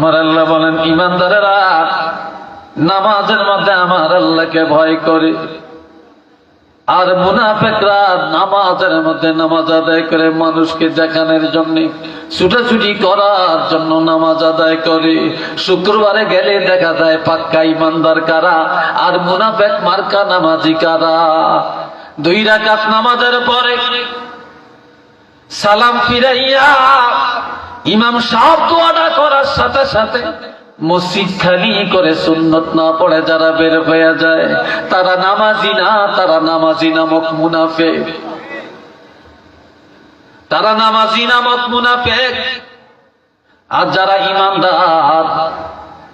আমার আল্লাহ বলেন, ইমানদারেরা, নামাজের মধ্যে আমার আল্লাহকে ভয় করে। আর মুনাফেকরা নামাজের মধ্যে নামাজ আদায় করে মানুষকে দেখানোর জন্য, ছুটাছুটি করার জন্য নামাজ আদায় করে। শুক্রবারে গেলে দেখা যায়, পাক্কা ইমানদার কারা আর মুনাফেক মার্কা নামাজি কারা? দুই রাকাত নামাজের পরে সালাম ফিরাইয়া ইমাম সাহেব দোয়াটা করার সাথে সাথে মসজিদ খালি করে সুন্নত না পড়ে যারা বের হয়ে যায়, তারা নামাজি না, তারা নামাজি নামক মুনাফে তারা নামাজি নামক মুনাফে আর যারা ইমানদার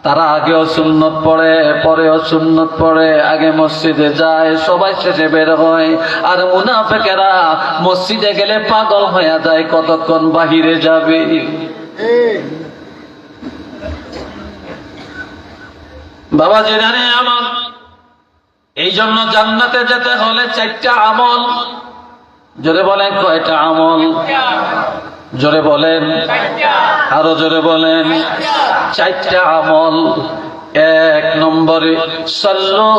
তারা আগেও সুন্নত পড়ে, পরেও সুন্নত পড়ে। আগে মসজিদে যায়, সবাই শেষে বের হয়। আর মুনাফেকেরা মসজিদে গেলে পাগল হয়ে যায়, কতক্ষণ বাহিরে যাবে? বাবা জেনারে আমার এই জন্য জান্নাতে যেতে হলে চারটা আমল। জোরে বলেন কয়টা আমল? জোরে বলেন, আরও জোরে বলেন, চারটা আমল, এক নম্বরে, সল্লো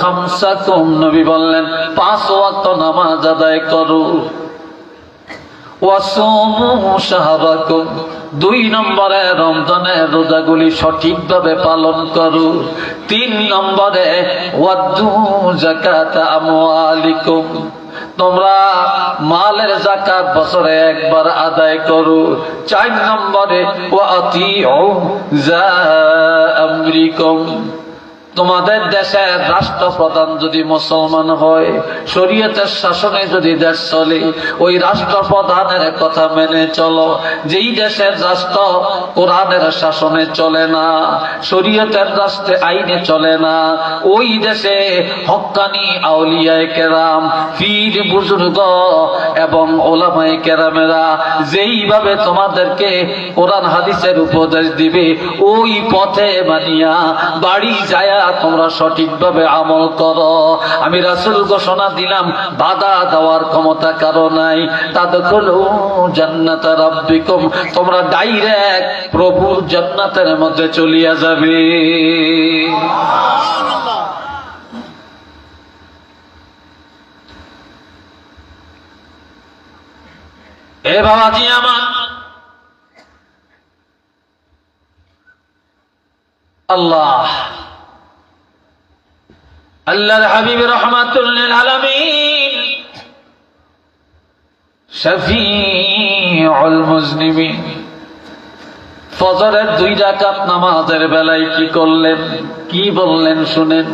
খামসাকুম, নবী বললেন, পাঁচ ওয়াক্ত নামাজ আদায় করো। দুই নম্বরে রমজানের রোজাগুলি সঠিকভাবে পালন করু। তিন নম্বরে ওয়াদ্দু জাকাত আমওয়ালিকুম। তোমরা মালের জাকাত বছরে একবার আদায় করো। চার নম্বরে ও যা আমরিকুম। তোমাদের দেশের রাষ্ট্রপ্রধান যদি মুসলমান হয়, শরীয়তের শাসনে যদি দেশ চলে, ওই রাষ্ট্রপ্রধানের কথা মেনে চলো। যেই দেশের রাষ্ট্র কোরআনের শাসনে চলে না, শরীয়তের রাষ্ট্রে আইনে চলে না, ওই দেশে হক্কানি আউলিয়ায় কেরাম, পীর বুজুর্গ এবং ওলামাই কেরামেরা যেইভাবে তোমাদেরকে কোরআন হাদিসের উপদেশ দিবে, ওই পথে মানিয়া বাড়ি যায় তোমরা সঠিকভাবে আমল করো। আমি রাসুল ঘোষণা দিলাম, বাধা দেওয়ার ক্ষমতা কারও নাই। তাদের তোমরা ডাইরেক্ট প্রভুর জান্নাতের মধ্যে চলিয়া যাবে। এ বাবাজি আমার। আল্লাহ। আল্লাহর হাবিব রহমাতুল্লিল আলামিন। শফিউল মুজনিমিন। ফজরের দুই রাকাত নামাজের বেলায় কি করলেন, কি বললেন শুনেন।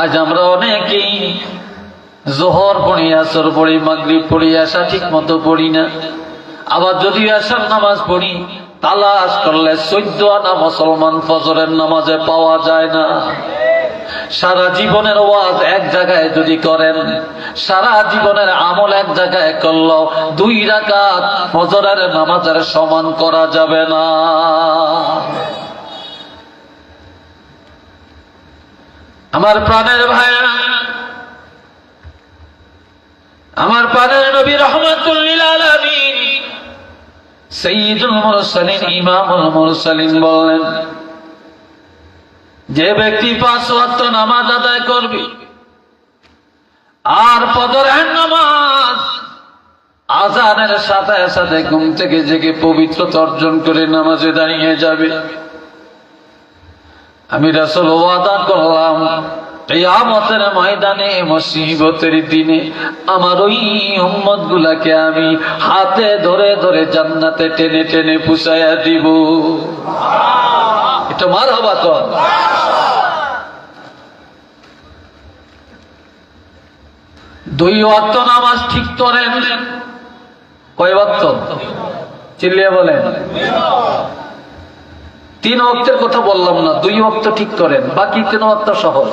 আজ আমরা অনেকেই জোহর পড়ি, আসর পড়ি, মাগরিব পড়ি আসা ঠিক মতো পড়ি না। আবার যদি আসার নামাজ পড়ি, তালাশ করলে চোদ্দ আনা মুসলমান ফজরের নামাজে পাওয়া যায় না। সারা জীবনের ওয়াজ এক জায়গায় যদি করেন, সারা জীবনের আমল এক জায়গায় করল, দুই রাকাত ফজরের নামাজের সমান করা যাবে না। আমার প্রাণের ভাইরা আমার প্রাণের নবী রহমতুল্লিল সঈদুল মুরসালিন, ইমামুল মুরসালিন বললেন যে ব্যক্তি পাঁচ ওয়াক্ত নামাজ আদায় করবে, আর পদরের নামাজ আজানের সাথে সাথে ঘুম থেকে জেগে পবিত্র অর্জন করে নামাজে দাঁড়িয়ে যাবে। আমি রাসল ওয়াদা করলাম এই আমতের ময়দানে, মুসিবতের দিনে আমার ওই উম্মত গুলাকে আমি হাতে ধরে ধরে জান্নাতে টেনে টেনে পুষাইয়া দিব। এটা মার হবা কর। দুই ওয়াক্ত নামাজ ঠিক করেন। কয় ওয়াক্ত? চিল্লিয়ে বলেন। তিন অক্তের কথা বললাম না, দুই অক্ত ঠিক করেন, বাকি তিন অক্ত সহজ।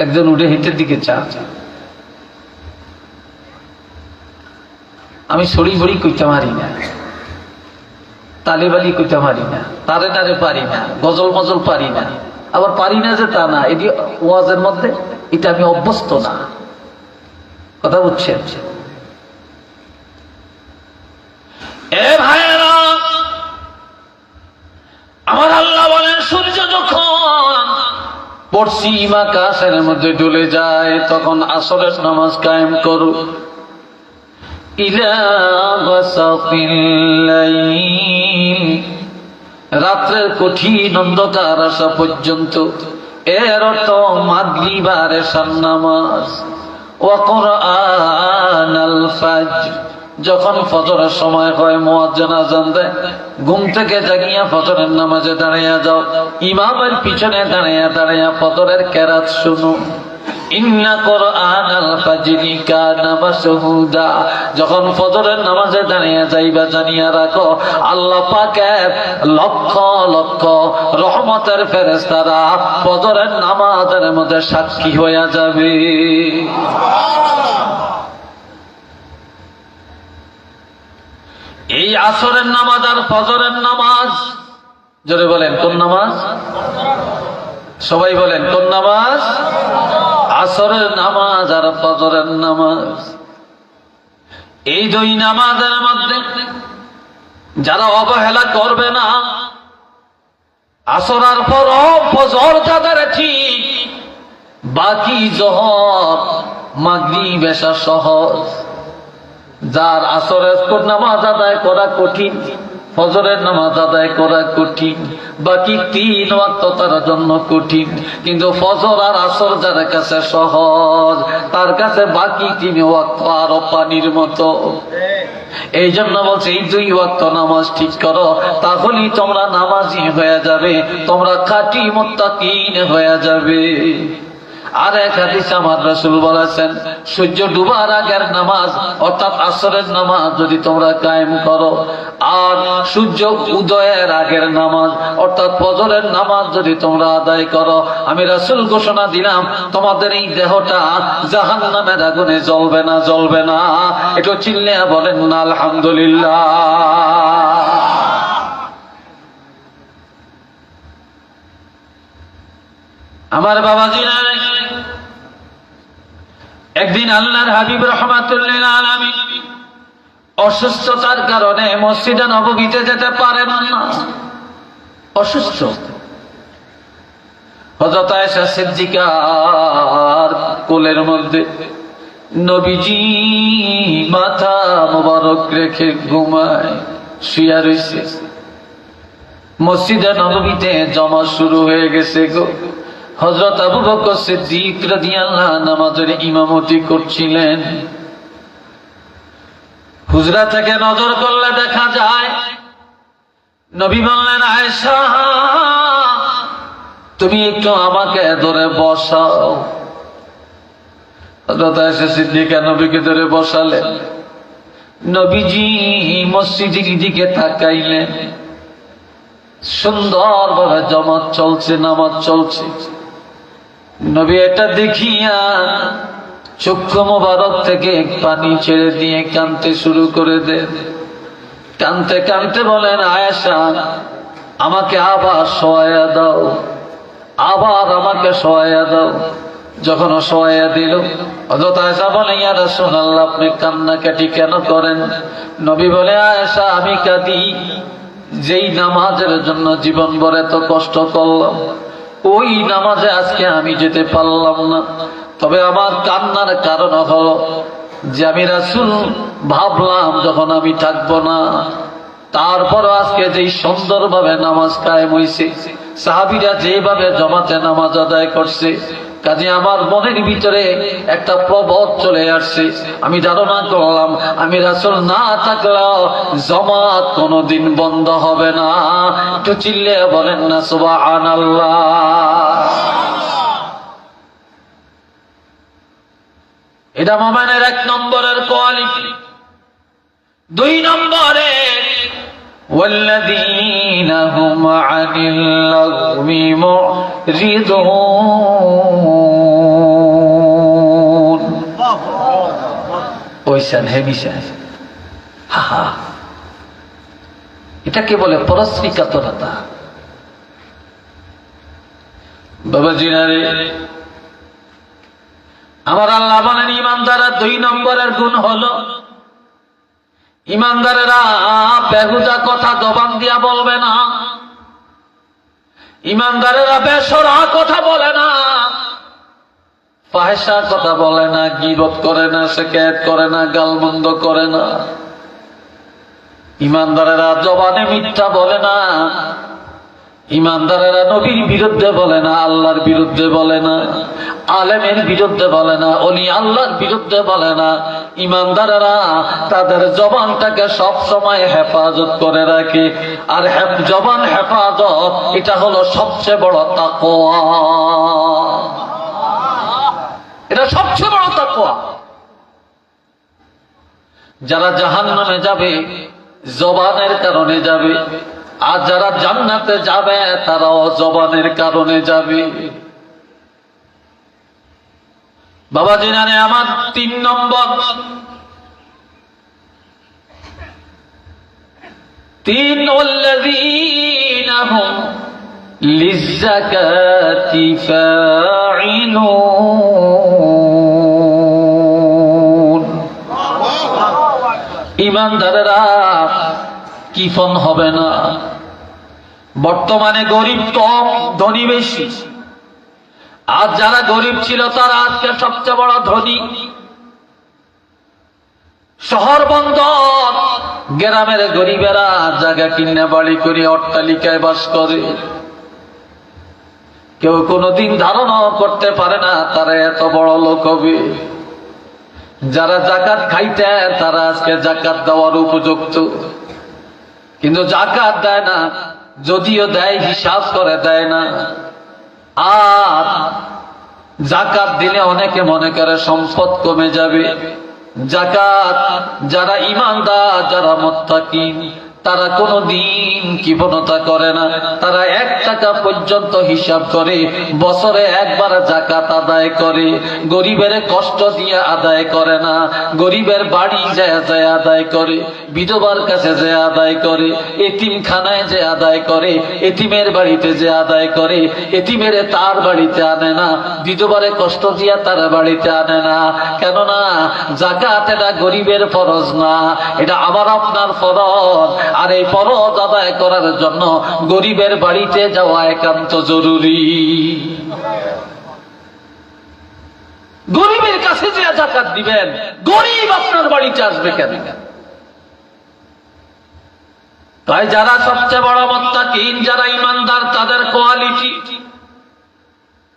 একজন উঠে হিটের দিকে চান আমি সরি সরি কইতে পারি না। তালিবালি কইতে পারি না। তারে তারে পারি না। গজল মজল পারি না। আবার পারি না যে তা না। এটি ওয়াজের মধ্যে এটা আমি অভ্যস্ত না। কথা বুঝছেন? এ ভাইয়েরা, আমার আল্লাহ পশ্চিম আকাশের মধ্যে ডুলে যায়, তখন আসরের নামাজ কায়েম করু। রাত্রের কঠিন অন্ধকার আসা পর্যন্ত। এর অর্থ মাগরিবার এশার নামাজ। ওয়া কোরআন আল ফাজর। যখন ফজরের সময় হয়, মুয়াজ্জিন আজান দেয়, ঘুম থেকে জাগিয়া ফজরের নামাজে দাঁড়িয়ে যাও। ইমামের পিছনে দাঁড়িয়ে দাঁড়িয়ে ফজরের কেরাত শুনো। যখন ফজরের নামাজে দাঁড়িয়ে যাইবা, জানিয়া রাখো, আল্লাহ পাকের লক্ষ লক্ষ রহমতের ফেরেশতারা ফজরের নামাজের মধ্যে সাক্ষী হইয়া যাবে। এই আসরের নামাজ আর ফজরের নামাজ? জোরে বলেন, কোন নামাজ? সবাই বলেন, কোন নামাজ? আসরের নামাজ আর ফজরের নামাজ। এই দুই নামাজের মধ্যে যারা অবহেলা করবে না, আসর আর পর ফজর তাদের ঠিক, বাকি জহর মাগরি বেশা সহজ। যার আসরের নামাজ আদায় করা কঠিন, ফজরের নামাজ আদায় করা কঠিন, বাকি তিন ওয়াক্ত তার জন্য কঠিন। কিন্তু ফজর আর আসর যার কাছে সহজ, তার কাছে বাকি তিন ওয়াক্ত আরও পানির মতো। এই জন্য বলছে, এই দুই ওয়াক্ত নামাজ ঠিক করো, তাহলেই তোমরা নামাজি হয়ে যাবে, তোমরা খাঁটি মোত্তাকিন হয়ে যাবে। আর এক হাদিস আমার রসুল বলেছেন, সূর্য ডুবার আগের নামাজ, অর্থাৎ আসরের নামাজ যদি তোমরা কায়েম করো, আর সূর্য উদয়ের আগের নামাজ, অর্থাৎ ফজরের নামাজ যদি তোমরা আদায় করো, আমি রসুল ঘোষণা দিলাম, তোমাদের এই দেহটা জাহান নামের আগুনে জ্বলবে না জ্বলবে না। একটু চিল্লে বলেন না আলহামদুলিল্লাহ। আমার বাবাজিরা একদিন আল্লাহর হাবিব রহমাতুল্লিল অসুস্থতার কারণে মসজিদে নবগীতে যেতে পারেন না। অসুস্থ। কোলের মধ্যে নবীজি মাথা মোবারক রেখে ঘুমায় শুয়া রয়েছে মসজিদে নবমীতে জমা শুরু হয়ে গেছে গো। হজরত আবু বকর সিদ্দিক রাদিয়াল্লাহু নামাজের ইমামতি করছিলেন। হুজরা থেকে নজর করলে দেখা যায়, নবী বললেন, আয়েশা, তুমি একটু আমাকে ধরে বসাও। হজরত আয়েশা সিদ্দিকা নবীকে ধরে বসালেন। নবীজি মসজিদের দিকে তাকাইলেন। সুন্দর ভাবে জমাত চলছে, নামাজ চলছে। নবী এটা দেখিয়া চক্ষু মোবারক থেকে পানি ছেড়ে দিয়ে কানতে শুরু করে দেন কানতে কানতে বলেন, আয়েশা, আমাকে আবার সহায়া দাও। আবার আমাকে সহায়া দাও। যখন সহায়া দিল, হযরত আয়েশা বলে, ইয়া রাসূলুল্লাহ, আপনি কান্নাকাটি কেন করেন? নবী বলে, আয়েশা, আমি কাঁদি। যেই নামাজের জন্য জীবন ভর এত কষ্ট করলাম। ওই নামাজে আজকে আমি যেতে পারলাম না। তবে আমার কান্নার কারণ হলো যে আমি রাসুল ভাবলাম যখন আমি থাকব না। তারপর আজকে যেই সুন্দরভাবে নামাজ কায়েম হয়েছে সাহাবিরা যেভাবে জমাতে নামাজ আদায় করছে কাজে আমার মনের ভিতরে একটা প্রবোধ চলে আসছে। আমি ধারণা করলাম আমি রাসুল না থাকলেও জমাত কোনোদিন বন্ধ হবে না। একটু চিল্লে বলেন না সুবাহ এটা মোবাইলের এক নম্বরের কোয়ালিটি। দুই নম্বরে والذين هم عن اللغو معرضون ওইসান হেমিসান হা হা এটাকে বলে পরশ্রী কাতরতা বাবা জিনারে আমার আল্লাহ বলেন ইমানদারা দুই নম্বরের গুণ হলো ইমানদারেরা বেহুদা কথা জবান দিয়া বলবে না। ইমানদারেরা বেসরা কথা বলে না। পায়সা কথা বলে না, গিবত করে না শেখায়ত করে না, গালমন্দ করে না। ইমানদারেরা জবানে মিথ্যা বলে না। ইমানদারেরা নবীর বিরুদ্ধে বলে না, আল্লাহর বিরুদ্ধে বলে না, আলেমের বিরুদ্ধে বলে না, অলি আল্লাহর বিরুদ্ধে বলে না। ইমানদারেরা তাদের জবানটাকে সব সময় হেফাজত করে রাখে। আর জবান হেফাজত, এটা হলো সবচেয়ে বড় তাকওয়া। এটা সবচেয়ে বড় তাকওয়া। যারা জাহান নামে যাবে, জবানের কারণে যাবে আর যারা জান্নাতে যাবে তারা জবানের কারণে যাবে। বাবা জিনারে আমার তিন নম্বর। তিন লিজাকাতি ইমানদারেরা কিফন হবে না? বর্তমানে গরিব কম, ধনী বেশি। আর যারা গরিব ছিল, তারা আজকে সবচেয়ে বড় ধনী। শহর বন্দর, গ্রামের গরিবেরা জায়গা কিনে বাড়ি করে অট্টালিকায় বাস করে। কেউ কোনোদিন ধারণা করতে পারে না, তারা এত বড় লোক হবে। যারা জাকাত খাইতে, তারা আজকে জাকাত দেওয়ার উপযুক্ত। কিন্তু জাকাত দেয় না। যদিও দেয় হিসাব করে, দেয় না। আর জাকাত দিলে অনেকে মনে করে সম্পদ কমে যাবে। জাকাত যারা ইমানদার, যারা মোত্তাকিন। তারা কোনো দিন কৃপণতা করে না। তারা এক টাকা পর্যন্ত হিসাব করে, বছরে একবার জাকাত আদায় করে। গরিবের কষ্ট দিয়ে আদায় করে না, গরিবের বাড়ি যায় যায় আদায় করে, বিধবার কাছে যে আদায় করে, এতিমখানায় যে আদায় করে, এতিমের বাড়িতে যে আদায় করে, এতিমের তার বাড়িতে আনে না, বিধবারে কষ্ট দিয়া তার বাড়িতে আনে না। কেননা জাকাত এটা গরিবের ফরজ না, এটা আবার আপনার ফরজ। আর এই ফরজ আদায় করার জন্য গরিবের বাড়িতে যাওয়া একান্ত জরুরি। গরিবের কাছে যে জাকাত দিবেন, গরিব আপনার বাড়িতে আসবে কেন? তাই যারা সবচেয়ে বড় মত্তাকিন, যারা ইমানদার, তাদের কোয়ালিটি।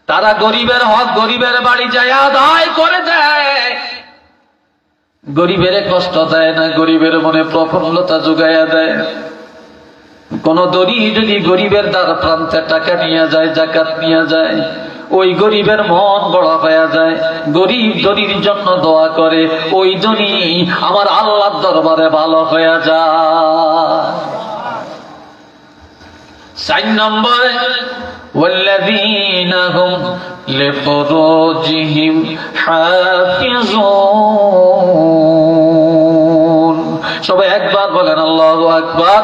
তারা গরিবের হক, গরিবের বাড়ি যায়, আদায় করে দেয়। গরিবের কষ্ট দেয় না, গরিবের মনে প্রফুল্লতা যোগাইয়া দেয় কোন দরি যদি গরিবের দ্বার প্রান্তে টাকা নিয়ে যায়, জাকাত নিয়ে যায়, ওই গরিবের মন বড় হয়ে যায়। গরিব দরির জন্য দোয়া করে, ওই দনি আমার আল্লাহর দরবারে ভালো হয়ে যায়। চার নম্বরে والذين هم لفروجهم حافظون সবাই একবার বলেন আল্লাহ আকবার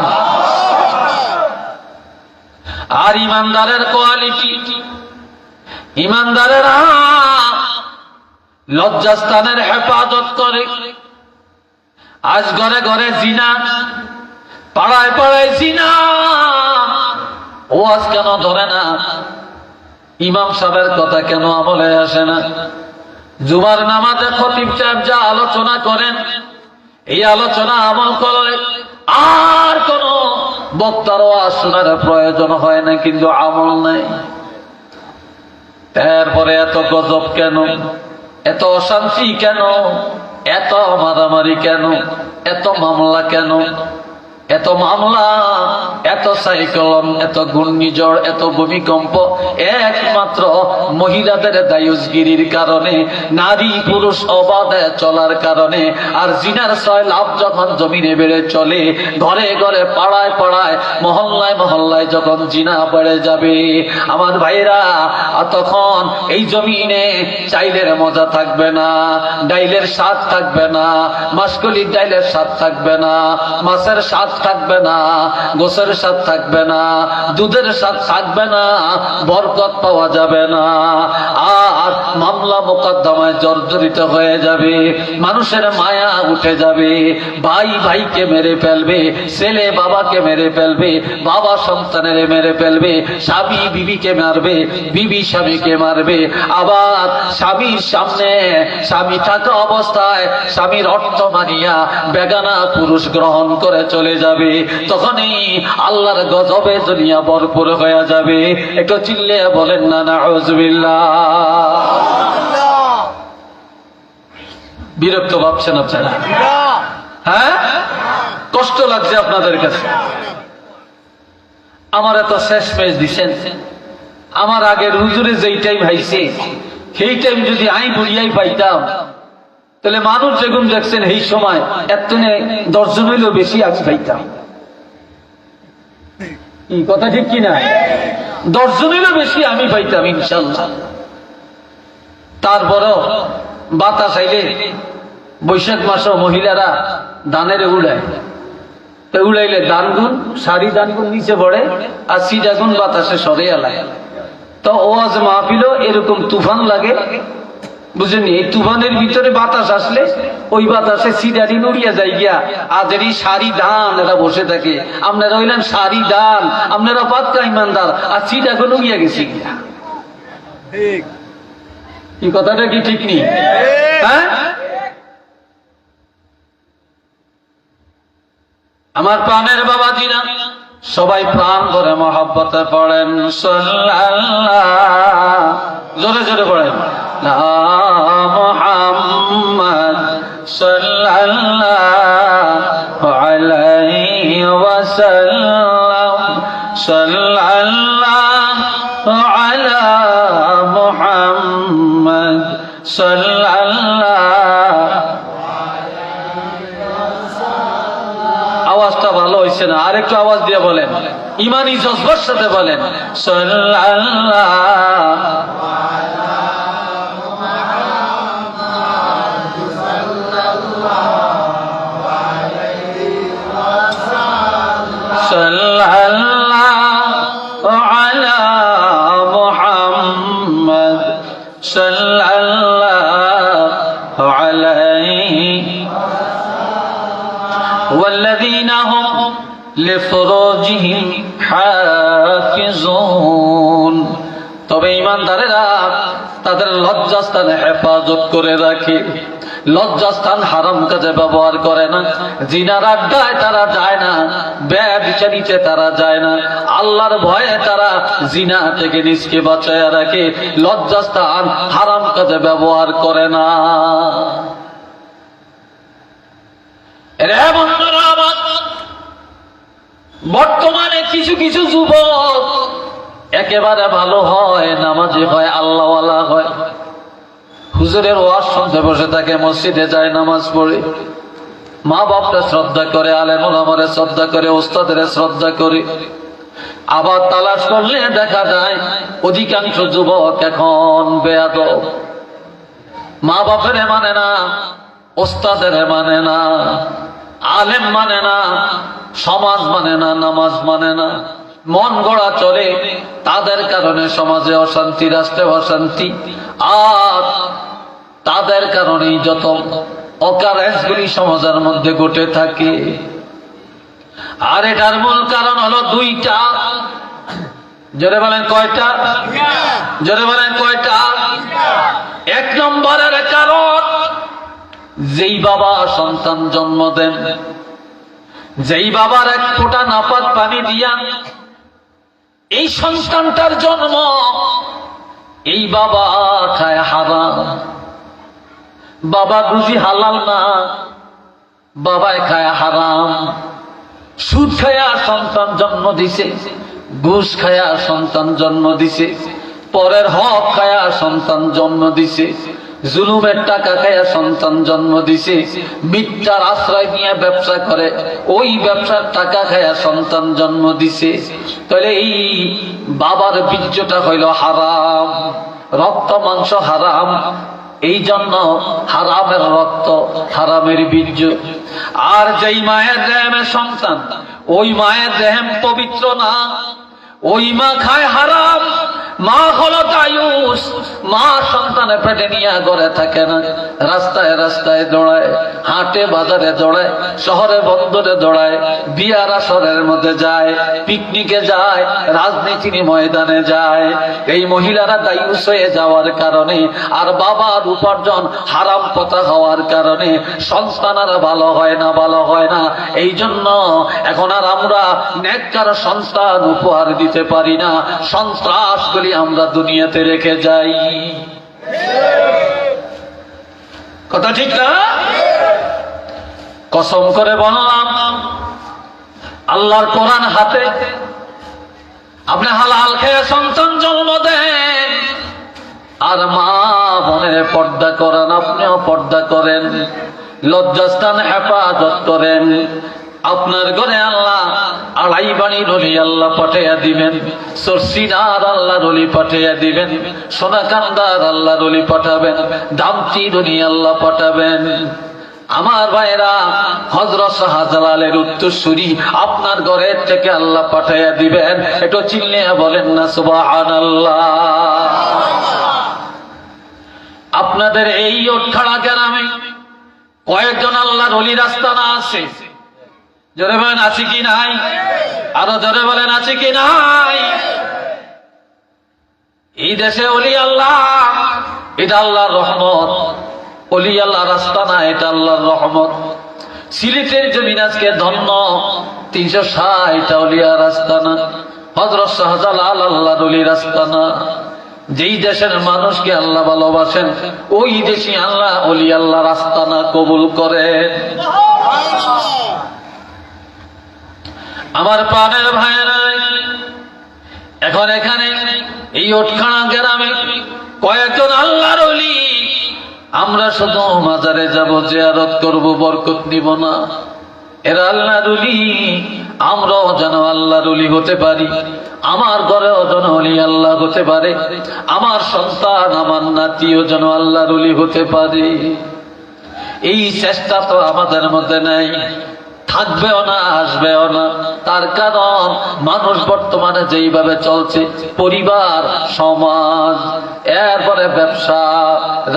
আর ইমানদারের কোয়ালিটি ইমানদারেরা লজ্জাস্থানের হেফাজত করে আজ ঘরে ঘরে জিনা পাড়ায় পাড়ায় জিনা ওয়াজ কেন ধরে না? ইমাম সাহেবের কথা কেন আমলে আসে না? জুমার নামাজে খতিব সাহেব যা আলোচনা করেন, এই আলোচনা আমল করে আর কোন বক্তার ওয়াজ শোনার প্রয়োজন হয় না, কিন্তু আমল নাই। এরপরে এত গজব কেন? এত অশান্তি কেন? এত মারামারি কেন? এত মামলা কেন? এত মামলা, এত সাইক্লোন এত ঘূর্ণিঝড়, এত ভূমিকম্প, একমাত্র মহিলাদের দায়ুসগিরির কারণে, নারী পুরুষ অবাধে চলার কারণে, আর জিনার ছয় লাভ যখন জমিনে বেড়ে চলে, ঘরে ঘরে পাড়ায় পাড়ায়, মহল্লায় মহল্লায় যখন জিনা বেড়ে যাবে, আমার ভাইরা তখন এই জমিনে চাইলের মজা থাকবে না, ডাইলের স্বাদ থাকবে না, মাসকলির ডাইলের স্বাদ থাকবে না, মাছের স্বাদ থাকবে না, গোসের স্বাদ থাকবে না, দুধের স্বাদ থাকবে না, বরকত পাওয়া যাবে না। আর মামলা মোকদ্দমায় জর্জরিত হয়ে যাবে, মানুষের মায়া উঠে যাবে, ভাই ভাইকে মেরে ফেলবে, ছেলে বাবাকে মেরে ফেলবে, বাবা সন্তানের মেরে ফেলবে, স্বামী বিবিকে মারবে, বিবি স্বামীকে মারবে। আবার স্বামীর সামনে স্বামী থাকা অবস্থায় স্বামীর অর্থ মানিয়া বেগানা পুরুষ গ্রহণ করে চলে যাবে। তখনই আল্লাহর গজবে দুনিয়া ভরপুর হয়ে যাবে। একটু চিল্লে বলেন না না বিরক্ত ভাবছেন আপনারা? হ্যাঁ? কষ্ট লাগছে আপনাদের কাছে। আমার এত শেষ মেজ দিছেন। আমার আগের হুজুরে যেই টাইম হাইছে সেই টাইম যদি আই বুড়িয়াই পাইতাম তাহলে মানুষ যেগুন দেখছেন এই সময় এত দর্জন হইলেও বেশি আজ পাইতাম কথা ঠিক কিনা দর্শনেরও বেশি আমি পাইতাম ইনশাল্লাহ তারপরও বাতাস আইলে বৈশাখ মাসও মহিলারা দানের উড়ায়। উড়াইলে দানগুন শাড়ি দান দানগুন নিচে পড়ে আর সিডাগুন বাতাসে সরে এলায়। তো ও আজ মাহফিল এরকম তুফান লাগে বুঝেনি? এই তুফানের ভিতরে বাতাস আসলে ওই বাতাসে সিডারি নড়িয়া যায় গিয়া। আদের এই সারি ধান এরা বসে থাকে। আপনারা হইলেন সারি ধান আপনারা পাতকা ইমানদার। আর সিডাকে নড়িয়া গেছে গিয়া। এই কথাটা কি ঠিক নেই হ্যাঁ? আমার প্রাণের বাবা জিরা সবাই প্রাণ ধরে মহাব্বতে পড়েন সাল্লাল্লাহ। জোরে জোরে পড়েন। না মোহাম্মদ সাল্লাল্লাহু আলাইহি ওয়াসাল্লাম, সাল্লাল্লাহু আলা মুহাম্মদ সাল্লাল্লাহু আওয়াজটা ভালো না? আরেকটু আওয়াজ দিয়ে বলেন। ইমানি জজবার সাথে বলেন। সাল্লাল্লাহ লজ্জাস্থানে হেফাজত করে রাখে। লজ্জাস্থান হারাম কাজে ব্যবহার করে না। জিনার আড্ডায় তারা যায় না, ব্যবিচারিতে তারা যায় না। আল্লাহর ভয়ে তারা জিনা থেকে নিজকে বাঁচায় রাখে। লজ্জাস্থান হারাম কাজে ব্যবহার করে না। বর্তমানে কিছু কিছু যুবক একেবারে ভালো হয়, নামাজি হয়, আল্লাহওয়ালা হয়। হুজুরের ওয়াজ শুনতে বসে থাকে, মসজিদে যায়, নামাজ পড়ে। মা বাপরে শ্রদ্ধা করে আলেমুল আমরে শ্রদ্ধা করে, ওস্তাদের শ্রদ্ধা করে। আবার তালাশ করলে দেখা যায়, অধিকাংশ যুবক এখন বেয়াদ মা বাপের মানে না, ওস্তাদের মানে না, আলেম মানে না, সমাজ মানে না, নামাজ মানে না। মন গড়া চলে, তাদের কারণে সমাজে অশান্তি, রাষ্ট্রে অশান্তি। আর তাদের কারণেই যত অকারেন্সগুলি সমাজের মধ্যে ঘটে থাকে। আর এটার মূল কারণ হলো দুইটা। জোরে বলেন কয়টা? জোরে বলেন কয়টা? এক নম্বরের কারণ, যেই বাবা সন্তান জন্ম দেন, যেই বাবার এক ফোঁটা নাপাত পানি দিয়া এই সন্তানটার জন্ম, এই বাবা খায় হারাম। বাবা বুঝি হালাল না? বাবায় খায় হারাম। সুদ খায়া সন্তান জন্ম দিছে, ঘুষ খায়া সন্তান জন্ম দিছে, পরের হক খায়া সন্তান জন্ম দিছে, জুলুমের টাকা খায়া সন্তান জন্ম দিছে, মিথ্যার আশ্রয় নিয়ে ব্যবসা করে, ওই ব্যবসার টাকা খায়া সন্তান জন্ম দিছে। তাহলে এই বাবার বীর্যটা হইল হারাম, রক্ত মাংস হারাম এই জন্য হারামের রক্ত, হারামের বীর্য। আর যেই মায়ের দেহের সন্তান, ওই মায়ের দেহেম পবিত্র না, ওই মা খায় হারাম মা হলো দায়ুস মা সন্তানে পেটে নিয়ে ঘরে থাকে না। রাস্তায় রাস্তায় দৌড়ায়, হাটে বাজারে দৌড়ায়, শহরে বন্দরে দৌড়ায়, বিয়ার আসরের মধ্যে যায়, পিকনিকে যায়, রাজনীতির ময়দানে যায়। এই মহিলারা দায়ুস হয়ে যাওয়ার কারণে আর বাবার উপার্জন হারাম পথা হওয়ার কারণে সন্তানারা ভালো হয় না, ভালো হয় না। এই জন্য এখন আর আমরা নেককার সন্তান উপহার দিতে পারি না। সন্ত্রাসগুলি আমরা দুনিয়াতে রেখে যাই। কথা ঠিক না? কসম করে বললাম, আল্লাহর কোরআন হাতে। আপনি হালাল খেয়ে সন্তান জন্ম দেন। আর মা বোনের পর্দা করেন, আপনিও পর্দা করেন। লজ্জাস্থান হেফাজত করেন। আপনার ঘরে আল্লাহ আড়াই বাণী রলি আল্লাহ পাঠাইয়া দিবেন। সরসিনার আল্লাহ রলি পাঠাইয়া দিবেন। সোনাকান্দার আল্লাহ রলি পাঠাবেন। দামতি রলি আল্লাহ পাঠাবেন। আমার ভাইরা হজরত শাহজালালের উত্তরসূরি আপনার ঘরের থেকে আল্লাহ পাঠাইয়া দিবেন। এটা চিনলে বলেন না, সুবহানাল্লাহ। আপনাদের এই ওঠাড়া গ্রামে কয়েকজন আল্লাহর অলি রাস্তা না আছে। জোরে বলেন আছে কি নাই? আরও জোরে বলেন, আছে কি নাই? এই দেশে অলি আল্লাহ, এটা আল্লাহর রহমত। অলি আল্লাহ রাস্তা না, এটা আল্লাহর রহমত। সিলেটের জমিন আজকে ধন্য, তিনশো ষাট অলিয়া রাস্তা না। হজরত শাহজালাল আল্লাহর অলি রাস্তা না। যেই দেশের মানুষকে আল্লাহ ভালোবাসেন, ওই দেশে আল্লাহ অলি আল্লাহ রাস্তা না কবুল করেন। আমার প্রাণের ভাইয়েরা, এখন এখানে এই ওটখানা গ্রামে কয়েকজন আল্লাহর আমরা শুধু মাজারে যাব, জিয়ারত করব, বরকত নিব না। এরা আল্লাহর আমরাও যেন আল্লাহর হতে পারি। আমার ঘরেও যেন অলি আল্লাহ হতে পারে। আমার সন্তান, আমার নাতিও যেন আল্লাহর হতে পারে। এই চেষ্টা তো আমাদের মধ্যে নাই। থাকবেও না, আসবেও না। তার কারণ মানুষ বর্তমানে যেইভাবে চলছে, পরিবার, সমাজ, এরপরে ব্যবসা,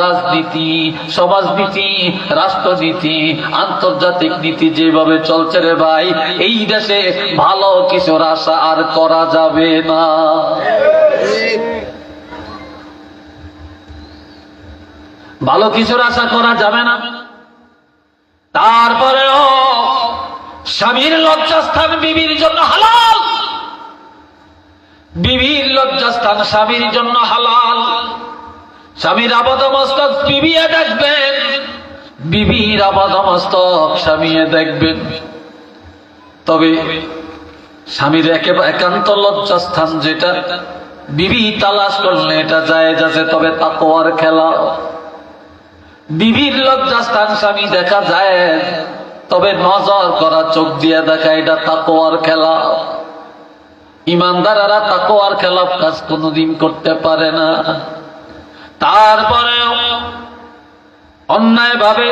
রাজনীতি, সমাজনীতি, রাষ্ট্রনীতি, আন্তর্জাতিক নীতি যেভাবে চলছে রে ভাই, এই দেশে ভালো কিছুর আশা আর করা যাবে না। ভালো কিছুর আশা করা যাবে না। তারপরেও স্বামীর লজ্জাস্থান বিবির জন্য হালাল। বিবির লজ্জাস্থান স্বামীর জন্য হালাল। স্বামীর আবাদ মস্তক বিবিয়ে দেখবেন। বিবির আবাদ মস্তক স্বামীয়ে দেখবেন। তবে স্বামীর একেবারে একান্ত লজ্জাস্থান যেটা, বিবি তালাশ করলে এটা যায় যাচ্ছে তবে তাকোয়ার খেলা। বিবির লজ্জাস্থান স্বামী দেখা যায়। তবে নজর করা, চোখ দিয়ে দেখা, এটা তাকোয়ার খেলা। ইমানদারেরা তাকোয়ার খেলাফ কাজ কোনোদিন করতে পারে না। তারপরেও অন্যায় ভাবে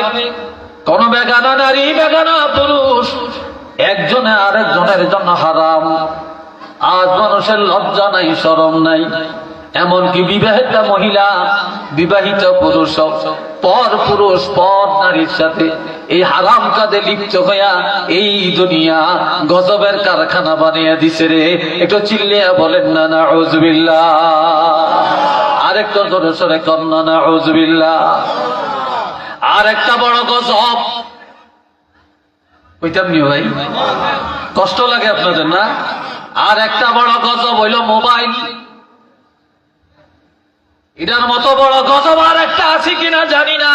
কোন বেগানা নারী, বেগানা পুরুষ, একজনে আরেকজনের জন্য হারাম। আজ মানুষের লজ্জা নাই সরম নাই। এমনকি বিবাহিত মহিলা, বিবাহিত পুরুষ, পর পুরুষ, পর নারীর সাথে এই হারাম কাজে লিপ্ত হইয়া এই দুনিয়া গজবের কারখানা বানিয়ে দিছে রে। একটু চিল্লিয়া বলেন, না না ওজবিল্লা আরেকটা জোরে সরে কন্যা না ওজবিল্লা আর একটা বড় গজব। ওইটা নিও ভাই। কষ্ট লাগে আপনাদের, না? আর একটা বড় গজব হইল মোবাইল। এটার মতো বড় গজব আর একটা আছে কিনা জানি না।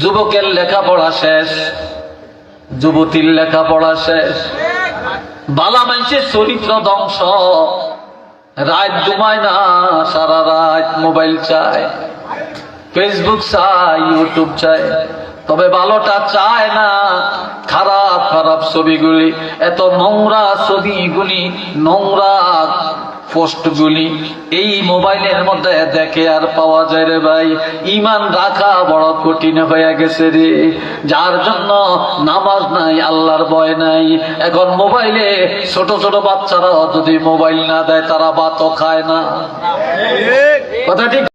যুবকের লেখাপড়া শেষ, যুবতীর লেখাপড়া শেষ। বালা মানুষের চরিত্র ধ্বংস। রাত ঘুমায় না, সারা রাত মোবাইল চায় ফেসবুক চায় ইউটিউব চায়। তবে ভালোটা চায় না, খারাপ খারাপ ছবিগুলি, এত নোংরা ছবিগুলি, নোংরা পোস্টগুলি এই মোবাইলের মধ্যে দেখে আর পাওয়া যায় রে ভাই। ইমান রাখা বড় কঠিন হয়ে গেছে রে। যার জন্য নামাজ নাই, আল্লাহর ভয় নাই। এখন মোবাইলে ছোট ছোট বাচ্চারা যদি মোবাইল না দেয়, তারা বাত খায় না। কথা ঠিক?